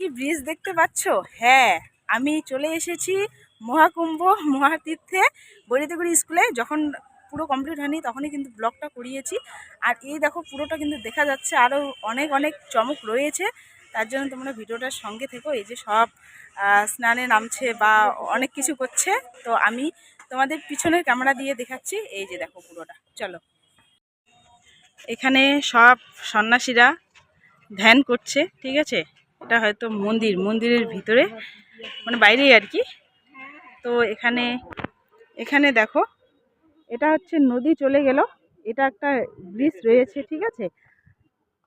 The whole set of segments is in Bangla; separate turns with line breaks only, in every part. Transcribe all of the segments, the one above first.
কি ব্রিজ দেখতে পাচ্ছ? হ্যাঁ আমি চলে এসেছি মহাকুম্ভ মহাতীর্থে বৈরিতগুড়ি স্কুলে। যখন পুরো কমপ্লিট হয়নি, তখনই কিন্তু ব্লগটা করিয়েছি। আর এই দেখো, পুরোটা কিন্তু দেখা যাচ্ছে আরও অনেক অনেক চমক রয়েছে। তার জন্য তোমরা ভিডিওটার সঙ্গে থেকো। এই যে সব স্নানে নামছে বা অনেক কিছু করছে। তো আমি তোমাদের পিছনের ক্যামেরা দিয়ে দেখাচ্ছি। এই যে দেখো পুরোটা। চলো। এখানে সব সন্ন্যাসীরা ধ্যান করছে, ঠিক আছে? এটা হয়তো মন্দির, মন্দিরের ভিতরে মানে বাইরেই আর কি। তো এখানে এখানে দেখো, এটা হচ্ছে নদী চলে গেল। এটা একটা ব্রিজ রয়েছে, ঠিক আছে?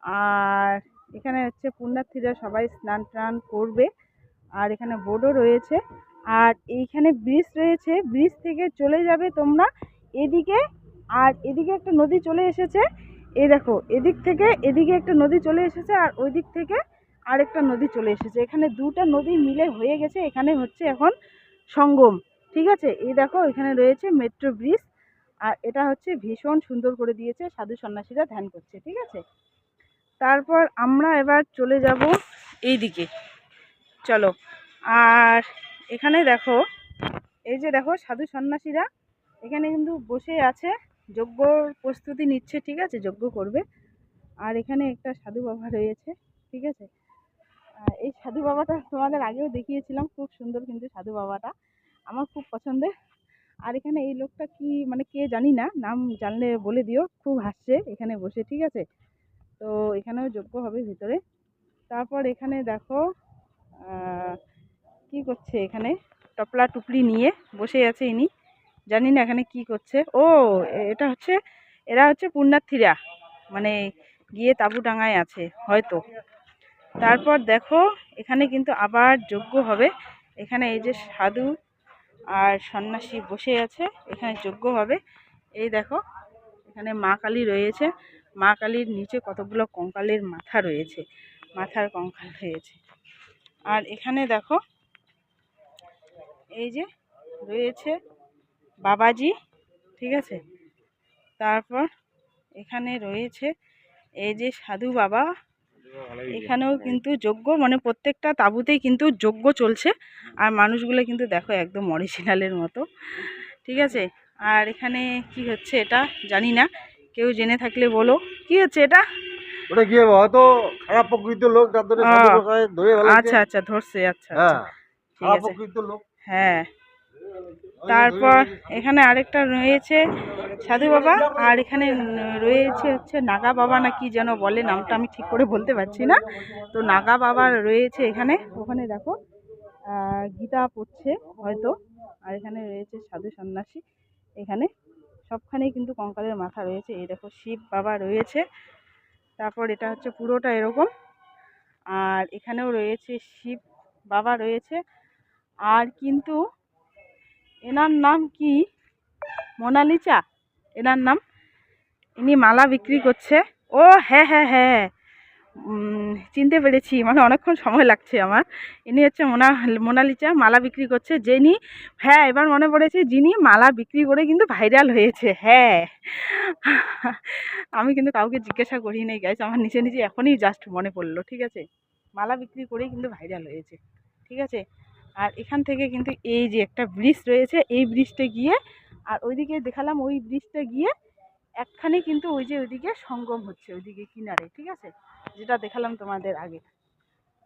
আর এখানে হচ্ছে পুণ্যার্থীরা সবাই স্নান টান করবে। আর এখানে বোর্ডও রয়েছে। আর এইখানে ব্রিজ রয়েছে। ব্রিজ থেকে চলে যাবে তোমরা এদিকে। আর এদিকে একটা নদী চলে এসেছে। এই দেখো, এদিক থেকে এদিকে একটা নদী চলে এসেছে। আর ওই দিক থেকে আরেকটা নদী চলে এসেছে। এখানে দুটা নদী মিলে হয়ে গেছে। এখানে হচ্ছে এখন সঙ্গম, ঠিক আছে? এই দেখো, এখানে রয়েছে মেট্রো ব্রিজ আর এটা হচ্ছে ভীষণ সুন্দর করে দিয়েছে, সাধু সন্ন্যাসীরা ধ্যান করছে, ঠিক আছে? তারপর আমরা এবার চলে যাব এই দিকে চলো, আর এখানে দেখো, এই যে দেখো, সাধু সন্ন্যাসীরা এখানে কিন্তু বসে আছে যজ্ঞর প্রস্তুতি নিচ্ছে, ঠিক আছে? যজ্ঞ করবে। আর এখানে একটা সাধু বাবা রয়েছে, ঠিক আছে? এই সাধু বাবাটা তোমাদের আগেও দেখিয়েছিলাম, খুব সুন্দর কিন্তু সাধু বাবাটা। আমার খুব পছন্দের। আর এখানে এই লোকটা কি মানে কে জানি না, নাম জানলে বলে দিও, খুব হাসছে এখানে বসে, ঠিক আছে? তো এখানেও যোগ্য হবে ভিতরে। তারপর এখানে দেখো কি করছে এখানে? টপলা টুপলি নিয়ে বসে আছে ইনি। জানি না এখানে কি করছে। ও এটা হচ্ছে, এরা হচ্ছে পুণ্যার্থীরা। মানে গিয়ে তাঁবু ডাঙায় আছে, হয়তো। তারপর দেখো, এখানে কিন্তু আবার যজ্ঞ হবে। এখানে এই যে সাধু আর সন্ন্যাসী বসে আছে, এখানে যজ্ঞ হবে। এই দেখো, এখানে মা কালী রয়েছে। মা কালীর নিচে কতগুলো কঙ্কালের মাথা রয়েছে, মাথার কঙ্কাল রয়েছে। আর এখানে দেখো, এই যে রয়েছে বাবাজি, ঠিক আছে? তারপর এখানে রয়েছে এই যে সাধু বাবা এখানেও কিন্তু যজ্ঞ মানে প্রত্যেকটা তাঁবুতেই কিন্তু যজ্ঞ চলছে। আর মানুষগুলো কিন্তু দেখো একদম অরিজিনালের মতো। ঠিক আছে? আর এখানে কি হচ্ছে এটা জানি না। কেউ জেনে থাকলে বলো। কি হচ্ছে এটা?
ওটা কি হয়তো খারাপ প্রকৃতির লোক।
আচ্ছা আচ্ছা ধরছে আচ্ছা আচ্ছা।
হ্যাঁ খারাপ প্রকৃতির লোক।
হ্যাঁ। তারপর এখানে আরেকটা রয়েছে সাধু বাবা, আর এখানে রয়েছে হচ্ছে নাগা বাবা না কি যেন বলে, নামটা আমি ঠিক করে বলতে পারছি না। তো নাগা বাবা রয়েছে এখানে, ওখানে দেখো গীতা পড়ছে হয়তো, আর এখানে রয়েছে সাধু সন্ন্যাসী। এখানে সবখানেই কিন্তু কঙ্কালের মাথা রয়েছে, এই দেখো শিব বাবা রয়েছে। তারপর এটা হচ্ছে পুরোটা এরকম, আর এখানেও রয়েছে শিব বাবা রয়েছে। আর কিন্তু এনার নাম কি? মোনালিসা? এনার নাম? ইনি মালা বিক্রি করছে। ও হ্যাঁ হ্যাঁ হ্যাঁ চিনতে পেরেছি। মানে অনেকক্ষণ সময় লাগছে আমার। ইনি হচ্ছে মোনা, মোনালিসা, মালা বিক্রি করছে। যিনি হ্যাঁ এবার মনে পড়েছে যিনি মালা বিক্রি করে কিন্তু ভাইরাল হয়েছে। হ্যাঁ। আমি কিন্তু কাউকে জিজ্ঞাসা করি নাই গাইজ আমার নিচে নিচে এখনই জাস্ট মনে পড়ল, ঠিক আছে? মালা বিক্রি করেই কিন্তু ভাইরাল হয়েছে, ঠিক আছে? আর এখান থেকে কিন্তু এই যে একটা ব্রিজ রয়েছে, এই ব্রিজটা গিয়ে আর ওইদিকে দেখালাম, ওই ব্রিজটা গিয়ে একখানে কিন্তু ওই যে ওইদিকে সঙ্গম হচ্ছে, ওইদিকে কিনারে, ঠিক আছে? যেটা দেখালাম তোমাদের আগে।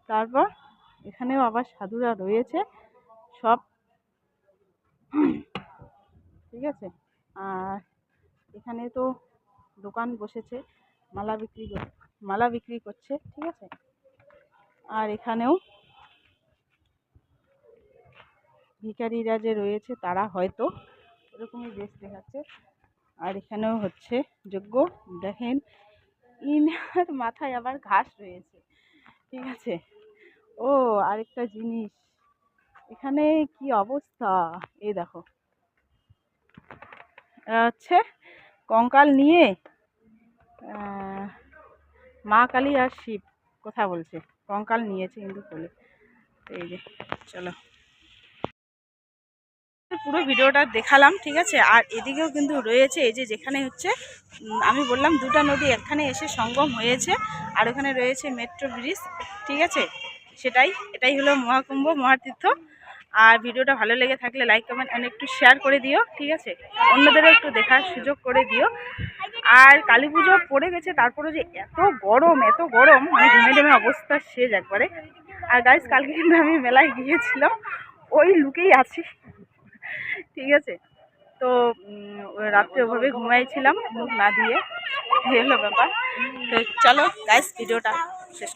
তারপর এখানেও আবার সাধুরা রয়েছে, সব। ঠিক আছে? আর এখানে তো দোকান বসেছে, মালা বিক্রি কর- মালা বিক্রি করছে, ঠিক আছে? আর এখানেও ভিখারিরা যে রয়েছে তারা হয়তো এরকমই বেশ দেখাচ্ছে। আর এখানেও হচ্ছে যোগ্য। দেখেন, ইনার মাথায় আবার ঘাস রয়েছে। ঠিক আছে? ও, আরেকটা জিনিস। এখানে কি অবস্থা? এই দেখো। হচ্ছে কঙ্কাল নিয়ে মা কালী আর শিব, কথা বলছে। কঙ্কাল নিয়েছে কিন্তু কোলে। এই যে, চলো। পুরো ভিডিওটা দেখালাম, ঠিক আছে? আর এদিকেও কিন্তু রয়েছে, এই যে যেখানে হচ্ছে আমি বললাম দুটা নদী এখানে এসে সঙ্গম হয়েছে, আর ওখানে রয়েছে মেট্রো ব্রিজ, ঠিক আছে? সেটাই, এটাই হলো মহাকুম্ভ, মহাতীর্থ। আর ভিডিওটা ভালো লেগে থাকলে লাইক, কমেন্ট অনেক একটু শেয়ার করে দিও, ঠিক আছে? অন্যদেরও একটু দেখার সুযোগ করে দিও। আর কালী পুজো পড়ে গেছে, তারপরে যে এত গরম এত গরম মানে ঘেমে ঘেমে অবস্থা শেষ একবারে। আর গাইস কালকে কিন্তু আমি মেলায় গিয়েছিলাম, ওই লুকেই আছি। ঠিক আছে? তো রাত্রে ওভাবে ঘুমাইছিলাম, মুখ না দিয়ে। এলো ব্যাপার। তো চলো গাইস ভিডিওটা শেষ।